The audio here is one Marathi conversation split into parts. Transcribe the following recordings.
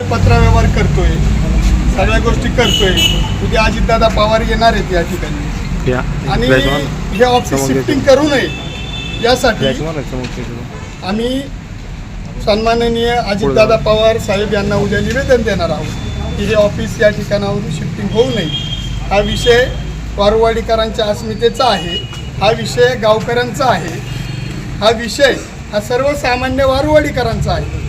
पत्रव्यवहार करतोय. सगळ्या गोष्टी करतोय. उद्या अजितदादा पवार येणार आहेत या ठिकाणी. या. आणि हे ऑफिस शिफ्टिंग करू नये. यासाठी आम्ही सन्माननीय अजितदादा पवार साहेब यांना उद्या निवेदन देणार आहोत की हे ऑफिस या ठिकाणावरून शिफ्टिंग होऊ नये. हा विषय वारवाडीकरांच्या अस्मितेचा आहे हा विषय गावकऱ्यांचा आहे हा विषय हा सर्वसामान्य वारवाडीकरांचा आहे.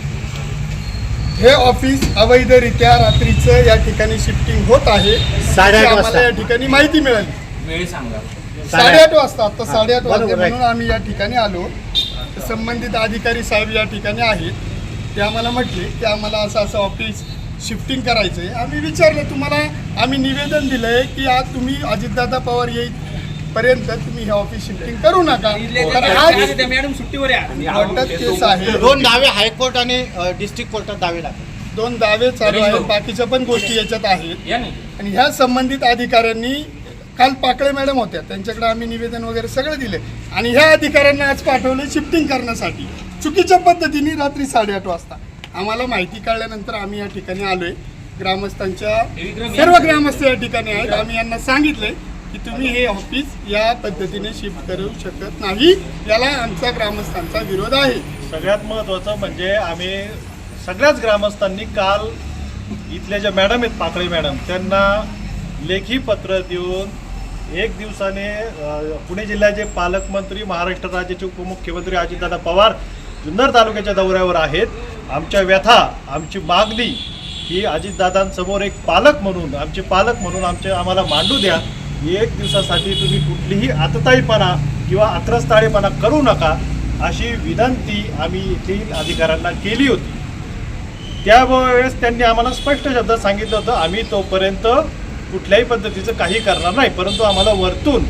हे ऑफिस अवैधरित्या रात्रीचं या ठिकाणी शिफ्टिंग होत आहे. आम्हाला वाजता. या ठिकाणी माहिती मिळाली. साडेआठ वाजता आता साडेआठ वाजता. म्हणून आम्ही या ठिकाणी आलो. संबंधित अधिकारी साहेब या ठिकाणी आहेत. ते आम्हाला म्हटले की आम्हाला असं असं ऑफिस शिफ्टिंग करायचं आहे आम्ही विचारलं तुम्हाला आम्ही निवेदन दिलं आहे की आज तुम्ही अजितदादा पवार येईपर्यंत तुम्ही हे ऑफिस शिफ्टिंग करू नका. आज मॅडम सुट्टीवर केस आहे. दोन दावे हायकोर्ट आणि डिस्ट्रिक्ट कोर्टात दावे लागले दोन दावे चालू आहेत. बाकीच्या पण गोष्टी याच्यात आहेत. आणि ह्या संबंधित अधिकाऱ्यांनी काल पाकळे मॅडम होत्या. त्यांच्याकडे आम्ही निवेदन वगैरे सगळं दिले आणि ह्या अधिकाऱ्यांना आज पाठवले शिफ्टिंग करण्यासाठी. चुकीच्या पद्धतीने रात्री साडेआठ वाजता. आम्हाला माहिती कळल्यानंतर आम्ही या ठिकाणी आलोय. ग्रामस्थांच्या सर्व ग्रामस्थ या ठिकाणी आहेत. आम्ही यांना सांगितलंय की तुम्ही हे ऑफिस या पद्धतीने शिफ्ट करू शकत नाही. याला आमचा ग्रामस्थांचा विरोध आहे. सगळ्यात महत्त्वाचं म्हणजे आम्ही सगळ्याच ग्रामस्थांनी काल इथल्या ज्या मॅडम आहेत पाकळे मॅडम त्यांना लेखी पत्र देऊन एक दिवसाने पुणे जिल्ह्याचे पालकमंत्री महाराष्ट्र राज्याचे उपमुख्यमंत्री अजितदादा पवार जुन्नर तालुक्याच्या दौऱ्यावर आहेत. आमच्या व्यथा आमची मागणी ही अजितदादांसमोर एक पालक म्हणून आमचे पालक म्हणून आमचे आम्हाला मांडू द्या. एक दिवसासाठी तुम्ही कुठलीही आतताईपणा किंवा आत्रस्ताळेपणा करू नका अशी विनंती आम्ही येथील अधिकाऱ्यांना केली होती. त्यावेळेस त्यांनी आम्हाला स्पष्ट शब्दात सांगितलं होतं आम्ही तोपर्यंत कुठल्याही पद्धतीचं काही करणार नाही परंतु आम्हाला वरतून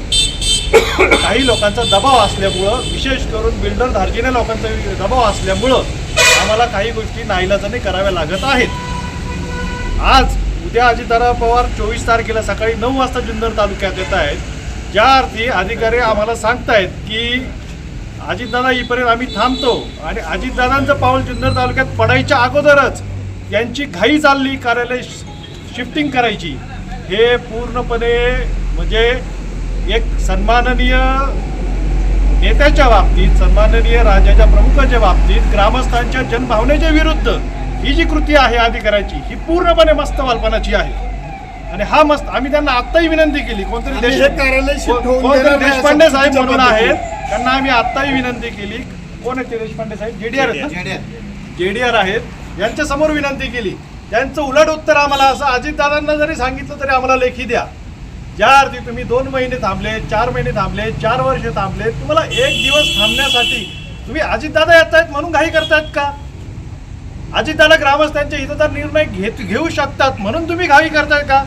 काही लोकांचा दबाव असल्यामुळं विशेष करून बिल्डर धार्जिने लोकांचा दबाव असल्यामुळं आम्हाला काही गोष्टी नाईलाजाने कराव्या लागत आहेत. आज उद्या अजितदादा पवार चोवीस तारखेला सकाळी नऊ वाजता जुन्नर तालुक्यात येत आहेत. ज्या अर्थी अधिकारी आम्हाला सांगतायत की अजितदादा इपर्यंत आम्ही थांबतो आणि अजितदादांचं पाऊल जुन्नर तालुक्यात पडायच्या अगोदरच यांची घाई चालली कार्यालय शिफ्टिंग करायची. हे पूर्णपणे म्हणजे एक सन्माननीय नेत्याच्या बाबतीत सन्माननीय राज्याच्या प्रमुखाच्या बाबतीत ग्रामस्थांच्या जनभावनेच्या विरुद्ध ही जी कृती आहे अधिकाऱ्याची ही पूर्णपणे मस्त बालपणाची आहे. आणि हा मस्त आम्ही त्यांना आत्ताही विनंती केली कोणतरी हे कोणतरी देशपांडे साहेब म्हणून. आहेत. त्यांना आम्ही आत्ताही विनंती केली. कोण आहेत ते देशपांडे साहेब? जेडीआर जेडीआर आहेत. यांच्या समोर विनंती केली. त्यांचं उलट उत्तर आम्हाला असं अजितदादांना जरी सांगितलं तरी आम्हाला लेखी द्या. ज्या अर्थी तुम्ही दोन महिने थांबले चार महिने थांबले चार वर्ष थांबले तुम्हाला एक दिवस थांबण्यासाठी तुम्ही अजितदादा येत आहेत म्हणून घाई करतायत का? अजितदादा ग्रामस्थांच्या हिताचा निर्णय घेत घेऊ शकतात म्हणून तुम्ही घाई करताय का?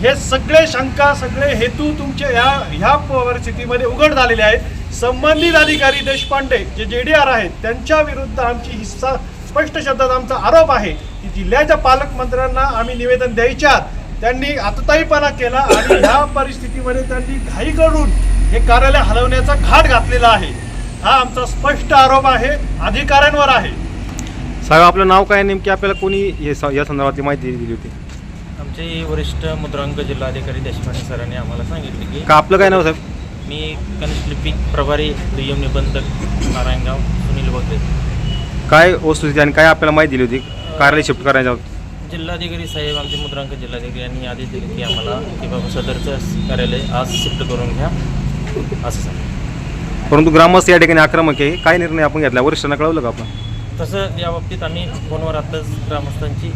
हे सगळे शंका सगळे हेतू तुमचे या ह्या परिस्थितीमध्ये उघड झालेले आहेत. संबंधित अधिकारी देशपांडे जे जे डी आर आहेत त्यांच्या विरुद्ध आमची हिस्सा स्पष्ट शब्दात आमचा आरोप आहे की जिल्ह्याच्या पालकमंत्र्यांना आम्ही निवेदन द्यायच्या त्यांनी आतताईपणा केला आणि ह्या परिस्थितीमध्ये त्यांनी घाई करून हे कार्यालय हलवण्याचा घाट घातलेला आहे. हा आमचा स्पष्ट आरोप आहे अधिकाऱ्यांवर आहे. साहेब आपलं नाव काय? नेमकी आपल्याला कोणी हे स- या संदर्भातली माहिती दिली होती? आमचे वरिष्ठ मुद्रांक जिल्हाधिकारी देशपांडे सरांनी आम्हाला सांगितले की का? आपलं काय नाव साहेब? मी कनिष्ठ लिपिक प्रभारी दुय्यम निबंधक नारायणगाव सुनील बगरे काय वस्तुस्थिती आणि काय आपल्याला माहिती दिली होती? कार्यालय शिफ्ट करायच्या जिल्हाधिकारी साहेब आमचे मुद्रांक जिल्हाधिकारी यांनी आदेश दिले की आम्हाला की बाबा सदरचं कार्यालय आज शिफ्ट करून घ्या असं सांगितलं. परंतु ग्रामस्थ या ठिकाणी आक्रमक आहे. काय निर्णय आपण घेतला? वरिष्ठांना कळवलं का आपण? तसं या बाबतीत आम्ही फोनवर आताच ग्रामस्थांची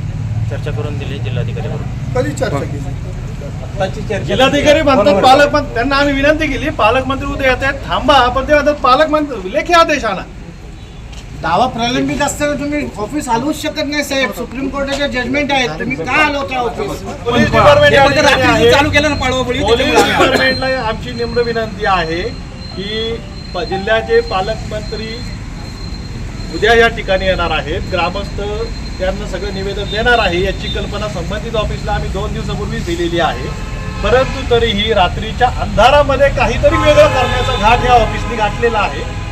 चर्चा करून दिली जिल्हाधिकाऱ्यांबरोबर कधी चर्चा केली? जिल्हाधिकारी म्हणतात पालकमंत्री त्यांना आम्ही विनंती केली पालकमंत्री उद्या येत आहेत थांबा आपण ते म्हणतात पालकमंत्री लेखी आदेश आणा. दावा प्रलंबित असताना तुम्ही ऑफिस हलवूच शकत नाही साहेब. सुप्रीम कोर्टाचे जजमेंट आहेत. तुम्ही का हलवता ऑफिस पोलीस डिपार्टमेंट. चालू केलं ना पाळवापळी पोलीस डिपार्टमेंटला आमची निम्र विनंती आहे की प- जिल्ह्याचे पालकमंत्री उद्या या ठिकाणी येणार आहेत. ग्रामस्थ त्यांना सगळं निवेदन देणार आहे. याची कल्पना संबंधित ऑफिसला आम्ही दोन दिवसापूर्वीच दिलेली आहे. परंतु तरीही रात्रीच्या अंधारामध्ये काहीतरी वेगळं करण्याचा घाट या ऑफिसने घातलेला आहे.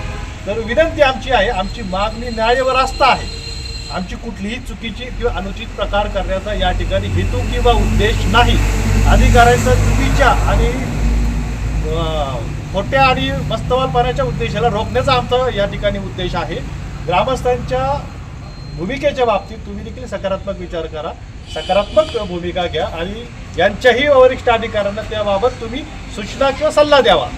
तर विनंती आमची आहे आमची मागणी न्याय व रास्ता आहे. आमची कुठलीही चुकीची किंवा अनुचित प्रकार करण्याचा या ठिकाणी हेतू किंवा उद्देश नाही. अधिकाऱ्यांचा चुकीच्या आणि खोट्या आणि मस्तवालपणाच्या उद्देशाला रोखण्याचा आमचा या ठिकाणी उद्देश आहे. ग्रामस्थांच्या भूमिकेच्या बाबतीत तुम्ही देखील सकारात्मक विचार करा. सकारात्मक भूमिका घ्या आणि यांच्याही वरिष्ठ अधिकाऱ्यांना त्याबाबत तुम्ही सूचना किंवा सल्ला द्यावा.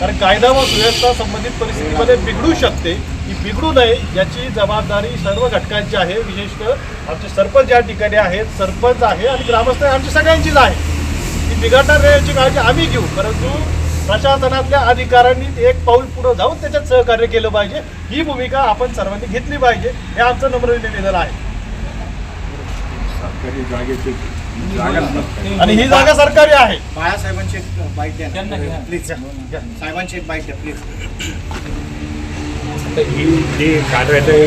कारण कायदा व सुव्यवस्था संबंधित परिस्थितीमध्ये बिघडू शकते. ही बिघडू नये याची जबाबदारी सर्व घटकांची आहे. विशेषतः आमचे सरपंच या ठिकाणी आहेत. सरपंच आहे आणि ग्रामस्थ आमची सगळ्यांचीच आहे. ती बिघडणार नाही याची काळजी आम्ही घेऊ. परंतु प्रशासनातल्या अधिकाऱ्यांनी एक पाऊल पुढे जाऊन त्याच्यात सहकार्य केलं पाहिजे. ही भूमिका आपण सर्वांनी घेतली पाहिजे. हे आमचं नम्र निवेदन आहे. आणि ही जागा सरकारी आहे. बाळासाहेबांची एक बाईट द्या ना. प्लीज साहेबांची एक बाईट द्या प्लीज ही जे कार्यालय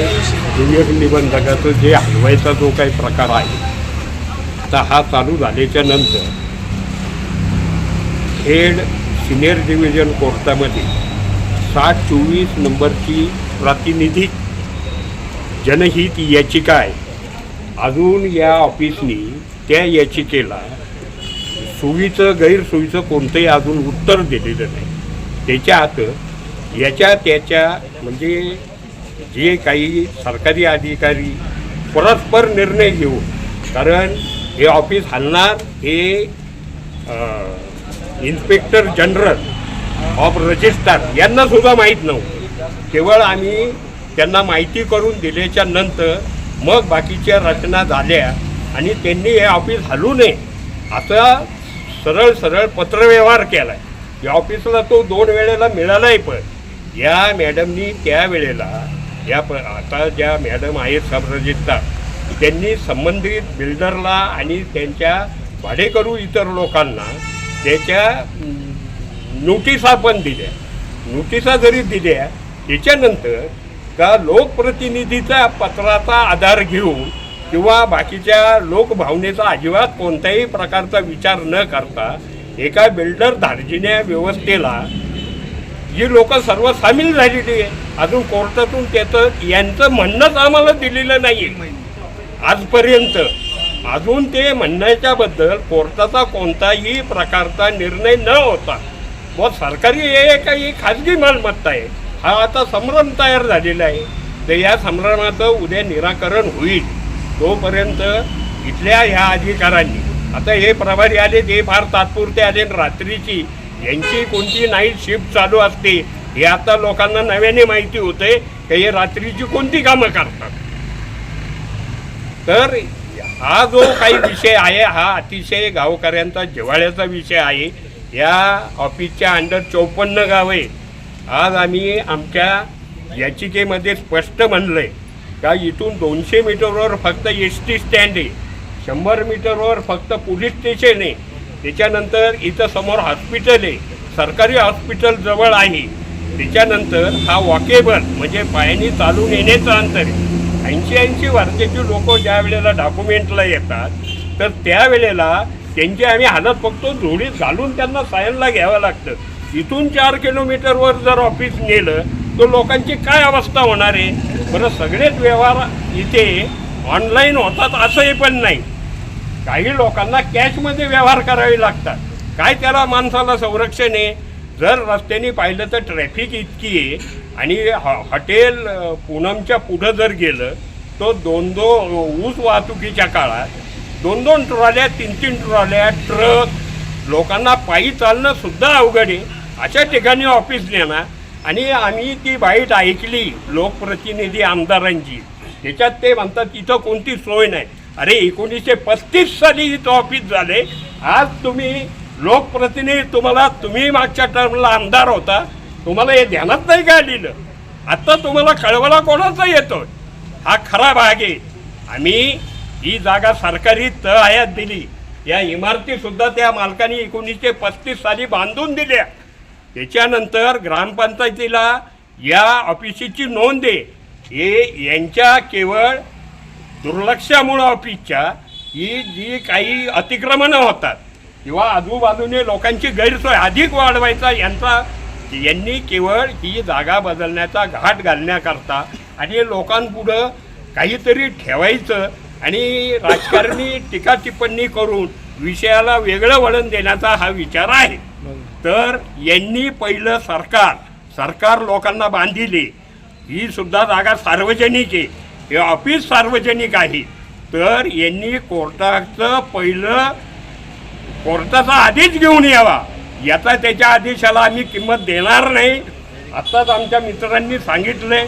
दुय्यम निबंधकाचं जे हलवायचा जो काही प्रकार आहे तर हा चालू झाल्याच्यानंतर हेड सिनियर डिव्हिजन कोर्टामध्ये साठ चोवीस नंबरची प्रातिनिधिक जनहित याचिका आहे. अजून या ऑफिसनी त्या याचिकेला सोयीचं गैरसोयीचं कोणतंही अजून उत्तर दिलेलं नाही. त्याच्यात याच्या त्याच्या म्हणजे जे काही सरकारी अधिकारी परस्पर निर्णय घेऊ कारण हे ऑफिस हलणार हे इन्स्पेक्टर जनरल ऑफ रजिस्ट्रार यांनासुद्धा माहीत नव्हतं. केवळ आम्ही त्यांना माहिती करून दिल्याच्या नंतर मग बाकीच्या रचना झाल्या आणि त्यांनी हे ऑफिस हलू नये असा सरळ सरळ पत्रव्यवहार केला आहे या ऑफिसला तो दोन वेळेला मिळालाही पण. या मॅडमनी त्या वेळेला या प आता ज्या मॅडम आहेत सब त्यांनी संबंधित बिल्डरला आणि त्यांच्या भाडेकरू इतर लोकांना त्याच्या नोटिसा पण दिल्या. नोटिसा जरी दिल्या त्याच्यानंतर का लोकप्रतिनिधीचा पत्राचा आधार घेऊन किंवा बाकीच्या लोकभावनेचा अजिबात कोणत्याही प्रकारचा विचार न करता एका बिल्डर धार्जिन्या व्यवस्थेला जी लोक सर्व सामील झालेली आहे अजून कोर्टातून त्याचं यांचं म्हणणंच आम्हाला दिलेलं नाही आजपर्यंत अजून ते म्हणण्याच्याबद्दल कोर्टाचा कोणताही प्रकारचा निर्णय न होता व सरकारी हे काही खाजगी मालमत्ता आहे. हा आता संभ्रम तयार झालेला आहे. तर या संभ्रमाचं उद्या निराकरण होईल. तोपर्यंत इथल्या ह्या अधिकाऱ्यांनी आता हे प्रभारी आले ते फार तात्पुरते आले रात्रीची यांची कोणती नाईट शिफ्ट चालू असते हे आता लोकांना नव्याने माहिती होते की हे रात्रीची कोणती कामं करतात. तर हा जो काही विषय आहे हा अतिशय गावकऱ्यांचा जिव्हाळ्याचा विषय आहे. या ऑफिसच्या अंडर चौपन्न गाव आहे आज आम्ही आमच्या याचिकेमध्ये स्पष्ट म्हणलं आहे का इथून दोनशे मीटरवर फक्त एस टी स्टँड आहे शंभर मीटरवर फक्त पोलीस स्टेशन आहे. त्याच्यानंतर इथं समोर हॉस्पिटल आहे सरकारी हॉस्पिटल जवळ आहे. त्याच्यानंतर हा वॉकेबल म्हणजे पायाने चालून येण्याचं अंतर आहे. ऐंशी ऐंशी वर्षाची लोक ज्या वेळेला डॉक्युमेंटला येतात तर त्यावेळेला त्यांची आम्ही हालत फक्त जोडीत घालून त्यांना सायनला घ्यावं लागतं. इथून चार किलोमीटरवर जर ऑफिस नेलं तर लोकांची काय अवस्था होणार आहे? बरं सगळेच व्यवहार इथे ऑनलाईन होतात असंही पण नाही. काही लोकांना कॅशमध्ये व्यवहार करावे लागतात. काय त्याला माणसाला संरक्षण आहे? जर रस्त्याने पाहिलं तर ट्रॅफिक इतकी आहे आणि हॉ- हॉटेल पूनमच्या पुढं जर गेलं तो दोन दो ऊस वाहतुकीच्या काळात दोन दोन ट्रॉल्या तीन तीन ट्रॉल्या ट्रक लोकांना पायी चालणं सुद्धा अवघड आहे. अशा ठिकाणी ऑफिस नेणार आणि आम्ही ती बाईट ऐकली लोकप्रतिनिधी आमदारांची. त्याच्यात ते म्हणतात इथं कोणती सोय नाही. अरे एकोणीसशे पस्तीस साली इथं ऑफिस झाले. आज तुम्ही लोकप्रतिनिधी तुम्हाला तुम्ही मागच्या टर्मला आमदार होता. तुम्हाला हे ध्यानात नाही का लिहिलं आत्ता तुम्हाला कळवला कोणाचा येतो हा खरा भाग आहे. आम्ही ही जागा सरकारी तळायात दिली. या इमारतीसुद्धा त्या मालकाने एकोणीसशे पस्तीस साली बांधून दिल्या. त्याच्यानंतर ग्रामपंचायतीला या ऑफिसची नोंद आहे. हे यांच्या केवळ दुर्लक्षामुळं ऑफिसच्या ही जी काही अतिक्रमणं होतात किंवा आजूबाजूने लोकांची गैरसोय अधिक वाढवायचा यांचा यांनी केवळ ही जागा बदलण्याचा घाट घालण्याकरता आणि लोकांपुढं काहीतरी ठेवायचं आणि राजकारणी टीका टिप्पणी करून विषयाला वेगळं वळण देण्याचा हा विचार आहे. तर यांनी पहिलं सरकार सरकार लोकांना बांधिले. ही सुद्धा जागा सार्वजनिक आहे. हे ऑफिस सार्वजनिक आहे. तर यांनी कोर्टाचं पहिलं कोर्टाचा आदेश घेऊन यावा. याचा त्याच्या आदेशाला आम्ही किंमत देणार नाही. आत्ताच आमच्या मित्रांनी सांगितलं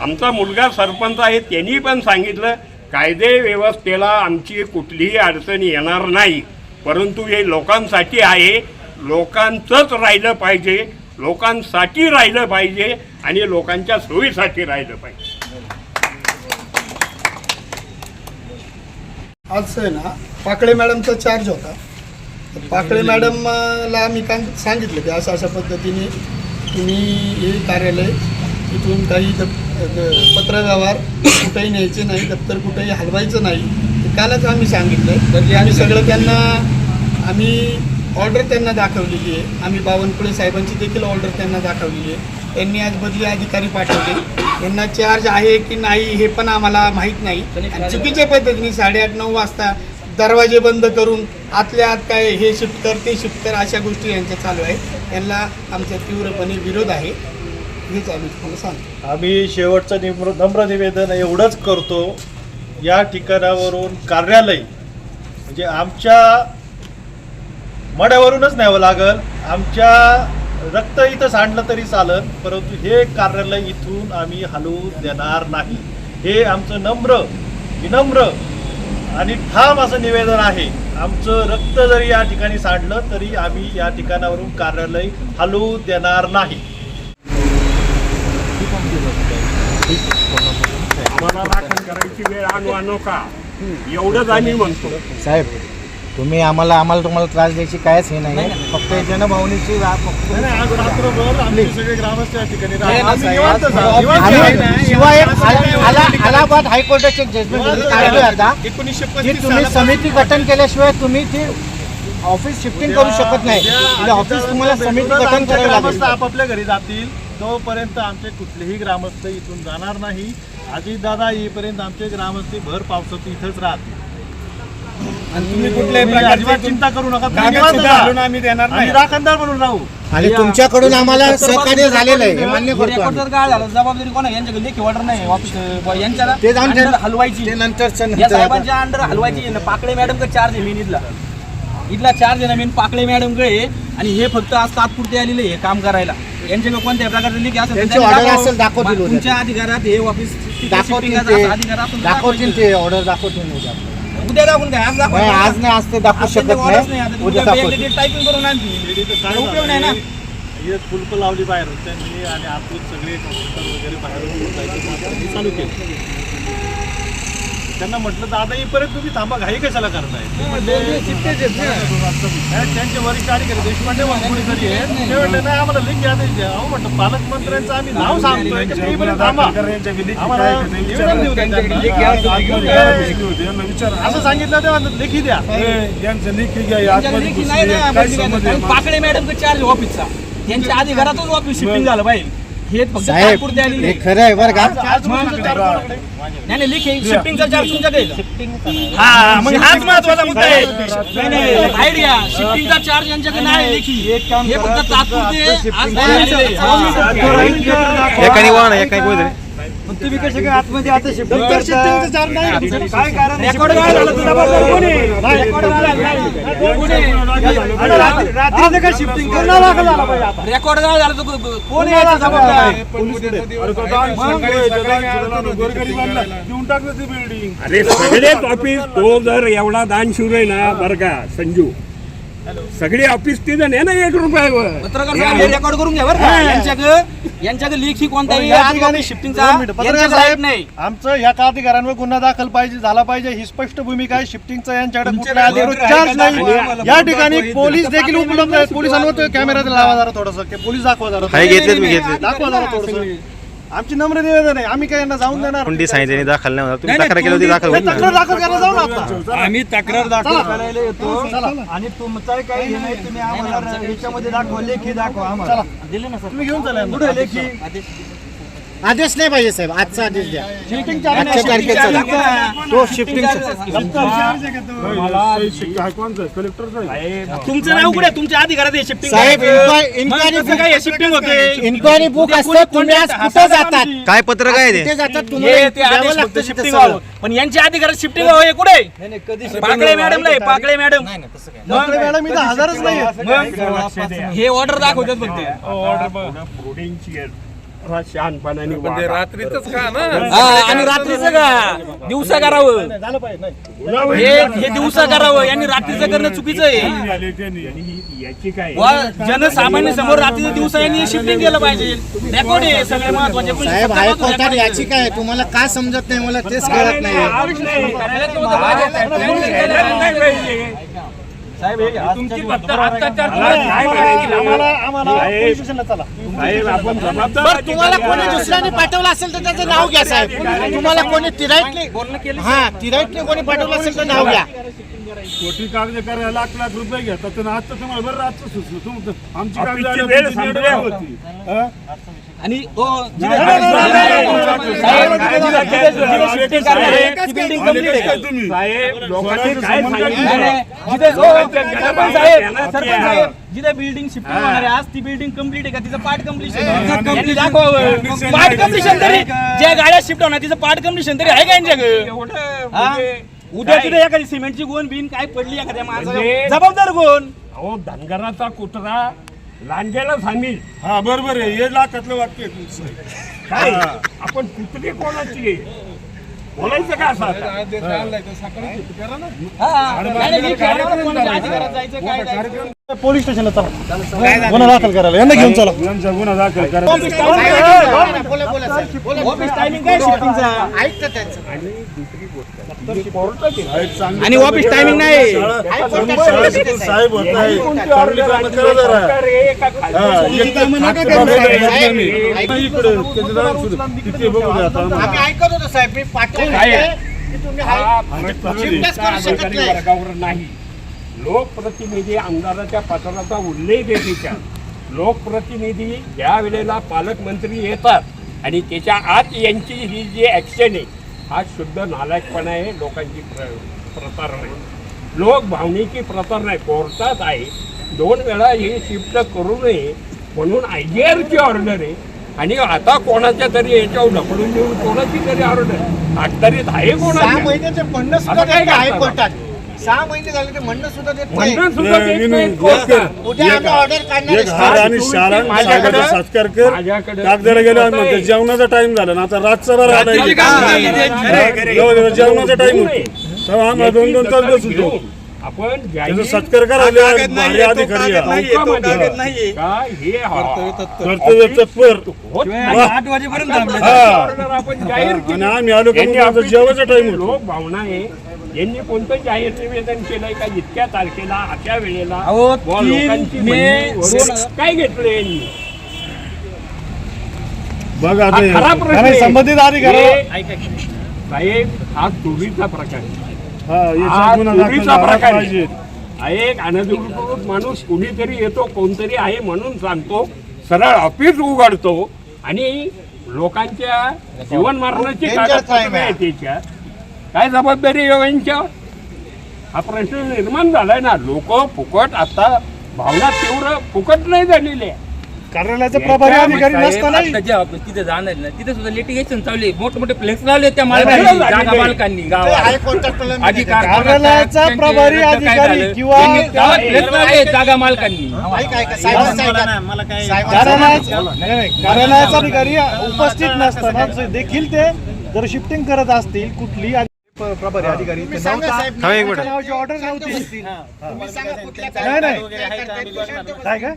आमचा मुलगा सरपंच आहे त्यांनी पण सांगितलं कायदे व्यवस्थेला आमची कुठलीही अडचण येणार नाही. परंतु हे लोकांसाठी आहे. लोकांचंच राहिलं पाहिजे लोकांसाठी राहिलं पाहिजे आणि लोकांच्या सोयीसाठी राहिलं पाहिजे. आज आहे ना पाकळे मॅडमचा चार्ज होता. तर पाकळे मॅडमला आम्ही काय सांगितलं की अशा अशा पद्धतीने तुम्ही हे कार्यालय इथून काही दप पत्रव्यवहार कुठेही न्यायचे नाही दप्तर कुठेही हलवायचं नाही कालच आम्ही सांगितलं. तर आम्ही सगळं त्यांना आम्ही ऑर्डर त्यांना दाखवलेली आहे. आम्ही बावनकुळे साहेबांची देखील ऑर्डर त्यांना दाखवलेली आहे. त्यांनी आज बदली अधिकारी पाठवले. यांना चार्ज आहे की नाही हे पण आम्हाला माहीत नाही. आणि चुकीच्या पद्धतीने साडेआठ नऊ वाजता दरवाजे बंद करून आतल्या आत काय हे शिफ्ट कर ते शिफ्ट कर अशा गोष्टी यांच्या चालू आहेत. यांना आमचा तीव्रपणे विरोध आहे. हेच आम्ही तुम्हाला सांगतो. आम्ही शेवटचं निम्र नम्र निवेदन एवढंच करतो. या ठिकाणावरून कार्यालय म्हणजे आमच्या मड्यावरूनच न्यावं लागल. आमच्या रक्त इथं सांडलं तरी चालत परंतु हे कार्यालय इथून आम्ही हलवू देणार नाही. हे आमचं नम्र विनम्र आणि ठाम असं निवेदन आहे. आमचं रक्त जरी या ठिकाणी सांडलं तरी आम्ही या ठिकाणावरून कार्यालय हलवू देणार नाही. आम्हाला राखण करायची वेळ आणू आणू का एवढंच आम्ही म्हणतो. साहेब तुम्ही आम्हाला आम्हाला तुम्हाला त्रास द्यायची कायच हे नाही फक्त जनभावनेची. शिवाय अलाहाबाद हायकोर्टाचे जजमेंट आता. की तुम्ही समिती गठन केल्याशिवाय तुम्ही ती ऑफिस शिफ्टिंग करू शकत नाही. म्हणजे ऑफिस तुम्हाला समिती गठन करावी लागेल. आपापल्या घरी जातील. तोपर्यंत आमचे कुठलेही ग्रामस्थ इथून जाणार नाही. अजितदादा येईपर्यंत आमचे ग्रामस्थ भर पावसात इथंच राहतील. तुम्ही कुठल्याही तुम्ही प्रकारची अजिबात चिंता करू नका तुम्ही कागद निवांत सुद्धा जा. घालून आम्ही देणार आम्ही नाही राखणदार म्हणून राहू आणि तुमच्याकडून आम्हाला सहकार्य झालेलं आहे हे मान्य करतो रेकॉर्ड आम्ही. जर काय झालं जबाबदारी कोणा यांच्याकडे लेखी ऑर्डर नाही ऑफिस यांच्याला ते जाऊन under हलवायची ते नंतरचं या नंतर साहेबांच्या अंडर हलवायची आहे ना पाकळे मॅडम का चार्ज आहे मेन इथला इथला चार्ज आहे ना मेन पाकळे मॅडमकडे आहे. आणि हे फक्त आज तात्पुरते आलेले आहे काम करायला यांच्याकडे कोणत्या प्रकारचे लेखी असेल तर त्यांची त्यांनी order दाखवावं. असेल दाखवतील उद्या. तुमच्या अधिकारात हे ऑफिस दाखवतील ते तर दाखवतील. ते ऑर्डर दाखवतील उद्या उद्या दाखवून काय आज दाखवा नाही, आज नाही आज ते दाखवू आज शकत नाही. आता नाही ते उद्या टायपिंग करून आणतील उपयोग नाही ना? हे कुलप लावली बाहेर त्यांनी आणि आतून सगळे कॉम्प्युटर वगैरे बाहेरून जायचं चालू केलं. त्यांना म्हटलं दादा येईपर्यंत तुम्ही थांबा घाई कशाला करताय? ते म्हणले, "नाही, त्यांचे वरिष्ठ अधिकारी देशपांडे कोणीतरी आहेत ते म्हणले नाही आम्हाला लिंक आदेश द्या. अहो म्हटलं पालकमंत्र्यांचं आम्ही नाव सांगतोय की थांबा. आम्हाला निवेदन देऊ द्या त्यांना. असं सांगितलं तेव्हा लेखी द्या. पाकळे मॅडम चार्ज ऑफिसचा. त्यांच्या अधिकारातच ऑफिस शिफ्टिंग झालं पाहिजे हे फक्त साहेब तात्पुरते आलेले हे आहे. खरं आहे बरं का. नाही नाही लेखी शिफ्टिंगचा चार्ज तुमच्याकडे हा मग हाच महत्त्वाचा मुद्दा आहे. नाही नाही घ्या शिफ्टिंगचा चार्ज यांच्याकडे नाही लेखी. हे फक्त तात्पुरते आज आलेले आहे. एकाने वा ना एकाने कोणीतरी तुम्ही कसे काय आतमध्ये आता नाही. काय कारण रेकॉर्ड काय झालं कोणी? काय झालं कोणी? रात्री काय शिफ्टिंग करणार झाला पाहिजे आता रेकॉर्ड काय झालं तू कोण आहे. जबाबदार? अरे सगळेच ऑफिस तो जर एवढा दानशूर आहे ना बरं का संजू. सगळे ऑफिस तिथं नाही ना एक रुपयावर. पत्रकार साहेब, हे रेकॉर्ड करून घ्या बरं का. यांच्याकडे यांच्याकडे लेखी कोणताही या ठिकाणी शिफ्टिंगचा यांच्याकडे नाही. आमचं का अधिकाऱ्यांवर गुन्हा दाखल पाहिजे झाला पाहिजे ही स्पष्ट भूमिका आहे. शिफ्टिंगचा यांच्याकडे कुठला अधिकृत चार्ज? नाही. या ठिकाणी. पोलीस देखील उपलब्ध आहेत. पोलिसांवर कॅमेरा लावा जरा थोडस पोलीस दाखवा जरा हाय घेतलेत मी घेतले दाखवा जरा थोडस. आमची नम्र निवेदन आहे. आम्ही काय यांना जाऊन देणार? कुंडी सांगितली? दाखल नाही होणार. तुम्ही नाही, तक्रार केली होती दाखल नाही, होईल तक्रार ना. दाखल करायला जाऊ ना आता. आम्ही तक्रार दाखल करायला येतो. आणि तुमचं काही हे नाही तुम्ही आम्हाला याच्यामध्ये दाखवा लेखी दाखवा आम्हाला. तुम्ही घेऊन चला यांना. कुठे लेखी? आदेश नाही पाहिजे साहेब आजचा आदेश द्या शिफ्टिंग आजच्या तारखेचा तो शिफ्टिंग तुमचं नाव कुठे तुमच्या अधिकारात आहे शिफ्टिंग साहेब, इन्क्वाय- इन्क्वायरी काय शिफ्टिंग होते इन्क्वायरी बुक असतं तुम्ही आज कुठं जातात काय पत्र काय आहे ते जातात हे तुम्हाला ते द्यावं आदेश लागतं फक्त तिथं शिफ्टिंग. व्हावं पण यांच्या अधिकारात शिफ्टिंग व्हावं हे कुठे पाकळे मॅडमला आहे पाकळे मॅडम मॅडम इथं हजारच नाही. हे ऑर्डर दाखवतात फक्त शहाणपणाने म्हणजे हा, आणि रात्रीचं का दिवसा करावं हे हे दिवसा करावं यांनी रात्रीचं करणं चुकीचं आहे याची काय वा, जनसामान्य समोर रात्रीचं दिवसा यांनी शिफ्टिंग केलं पाहिजे रेकॉर्ड आहे सगळे महत्त्वाचे पण साहेब हायकोर्टात record आहे. याचिका आहे तुम्हाला का समजत नाही मला तेच कळत नाही आपण जबाबदार तुम्हाला कोणी दुसऱ्याने पाठवलं असेल तर त्याचं नाव घ्या साहेब. तुम्हाला कोणी तिराईटने हा तिराईटने कोणी पाठवलं असेल तर नाव घ्या. कोटी कागद करायला लाख लाख रुपये घेतात तर आज तर तुम्हाला बरं रातचं सुचलं. तुमचं आमची कागद वेळ संपल्यावर. होती. हा? आणि ओ, जिथे- जिथे बिल्डिंग शिफ्टिंग होणार आहे आज ती बिल्डिंग कंप्लीट आहे का? तिचं पार्ट कम्प्लिशन दाखवावं पार्ट कम्प्लिशन तरी. ज्या गाड्या शिफ्ट होणार तिचं पार्ट कम्प्लिशन तरी आहे का यांच्याकडे हा? उद्या तिथे एखादी सिमेंटची गोण बिन काय पडली एखाद्या माणसाला? म्हणजे- जबाबदार कोण? अहो धनगराचा कुत्रा लांजेला सामील हा बरोबर आहे हे लाखातलं वाक्य आहे तुमचं. काय आपण कुत्री कोणाची आहे? बोलायचं का असं आता? हा. नाही, नाही, मी खेळावर कोणाच्या अधिकारात जायचं काय जायचं? पोलीस स्टेशनला चला. गुन्हा दाखल करायला. यांना घेऊन चला. गुन्हा दाखल करा आणि ऑफिस टायमिंग नाही. साहेब होत नाही. ऐकत होतो साहेब. मी अधिकारी नाही. लोकप्रतिनिधी आमदाराच्या पत्राचा उल्लेख आहे त्याच्या लोकप्रतिनिधी ज्या वेळेला पालकमंत्री येतात आणि त्याच्या आत यांची ही जी ॲक्शन आहे हा शुद्ध नालायकपणा आहे लोकांची प्र प्रतारणा आहे. लोक भावनेची प्रतारणा आहे कोर्टात आहे. दोन वेळा हे शिफ्ट करू नये म्हणून आय जी आरची ऑर्डर आहे. आणि आता कोणाच्या तरी याच्यावर ढकलून देऊन कोणाची तरी ऑर्डर अखत्यारीत आहे सहा कोणाची महिन्याचे आता काय देत नाही करता? हायकोर्टात सहा महिने झाले ते म्हणणं सुद्धा देत नाही म्हणणं सुद्धा देत नाही, नाही नाही, कोर्टात. उद्या आम्ही ऑर्डर काढणार एक आहे. आणि माझ्याकडं- सत्कार कर माझ्याकडं- कागदाला गेलो आणि म्हणते जेवणाचा टाइम झाला ना आता रातचा बरं आला रात्रीची कामं झाली त्यांची. जेव्हा जेवणाचा टाइम होतो तेव्हा आम्हाला दोन दोन तास बसू आपण त्याचा सत्कार करायला भारी अधिकारी आहे. चौकामध्ये का कर्तव्य तत्पर होत नाही. आठ वाजेपर्यंत थांबले हा ऑर्डर आपण जाहीर आणि केली. आम्ही आलो का यांनी मग आता आपली जेवायचा टाइम होतो लोक भावना आहे यांनी कोणतं जाहीर निवेदन केलंय का इतक्या तारखेला अशा वेळेला अहो, बुवा तीन लोकांची मे म्हणणी वरून काय घेतलं यांनी बघा हा खरा. प्रश्न आहे. संबंधित अधिकारी- हे- साहेब हा चोरीचा प्रकार आहे. हा हा चोरीचा प्रकार आहे. हा एक अनधिकृत माणूस कुणीतरी येतो कोणतरी आहे म्हणून सांगतो सरळ ऑफिस उघडतो आणि लोकांच्या जीवन मरणाची Danger कागदपत्र crime आहे. आहे. त्याच्या? काय जबाबदारी आहे यांच्या हा प्रश्न निर्माण झालाय ना. लोक फुकट आता भावना तीव्र फुकट नाही झालेली आहे. कार्यालयाचा प्रभारी अधिकारी तिथे जाणार ना तिथे सुद्धा लिटिगेशन चालू आहे. मोठे मोठे फ्लेक्स लावले त्या मालकांनी, जागा. कार्यालयाचा प्रभारी अधिकारी किंवा जागा मालकांनी. कार्यालयाचा नाही, नाही, कार्यालयाचा अधिकारी उपस्थित नसताना देखील ते जर शिफ्टिंग करत असतील कुठली प्रभारी अधिकारी. तुम्ही ते सांगा नव्हता. साहेब, थांबा एक मिनिट. त्यांच्या नावाची ऑर्डर नव्हती. तुम्ही सांगा कुठल्या नाही, नाही. काय करताय, ते सांगतो. काय का?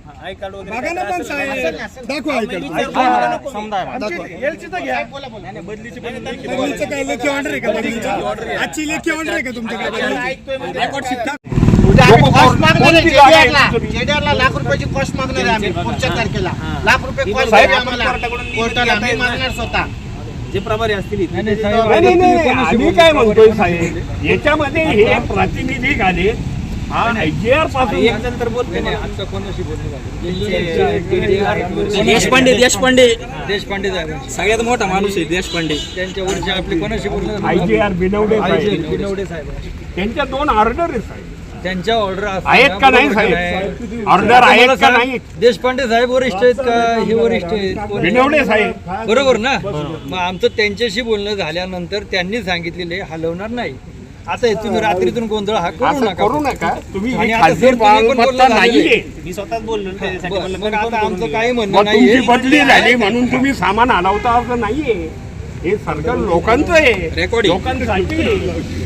बघा ना पण साहेब. दाखवा ऐकायला. आमची एलची तर घ्या. बदलीचं काय लेखी ऑर्डर आहे का? बदलीची? आजची लेखी ऑर्डर आहे का तुमच्याकडे उद्या मागणार आहे. कोणती जागा आहे JDR ला. तुमची? JDR ला लाख रुपयाची कॉस्ट मागणार आहे आम्ही पुढच्या तारखेला. लाख रुपये कॉस्ट आम्हाला. कोर्टाला आम्ही मागणार स्वतः. नाही नाही नाही आम्ही काय म्हणतोय साहेब? याच्यामध्ये हे प्रतिनिधी आले हा आयजीआरपासून देशपांडे देशपांडे. देशपांडे सगळ्यात मोठा माणूस आहे देशपांडे. त्यांच्यावरचे आपले कोणाशी बोलणार आयजीआर बिनवडे साहेब. बिनवडे साहेब. त्यांच्या दोन ऑर्डर आहेत साहेब. त्यांच्या ऑर्डर आहेत का नाही साहेब? ऑर्डर आहेत का नाही देशपांडे साहेब वरिष्ठ आहेत का? हे वरिष्ठ आहेत? साहेब. बरोबर ना? मग आमचं त्यांच्याशी बोलणं झाल्यानंतर त्यांनी सांगितलेले हलवणार नाही. आता हे तुम्ही रात्रीतून गोंधळ हा करू नका करू नका. तुम्ही आणि आता खाजगी सर तुम्ही पण आहे. बरं, मग आता आमचं काही म्हणणं मग तुमची बदली झाली म्हणून तुम्ही सामान हलवता असं नाहीये. हे सरकार लोकांचं आहे. Recording. लोकांसाठी. आहे.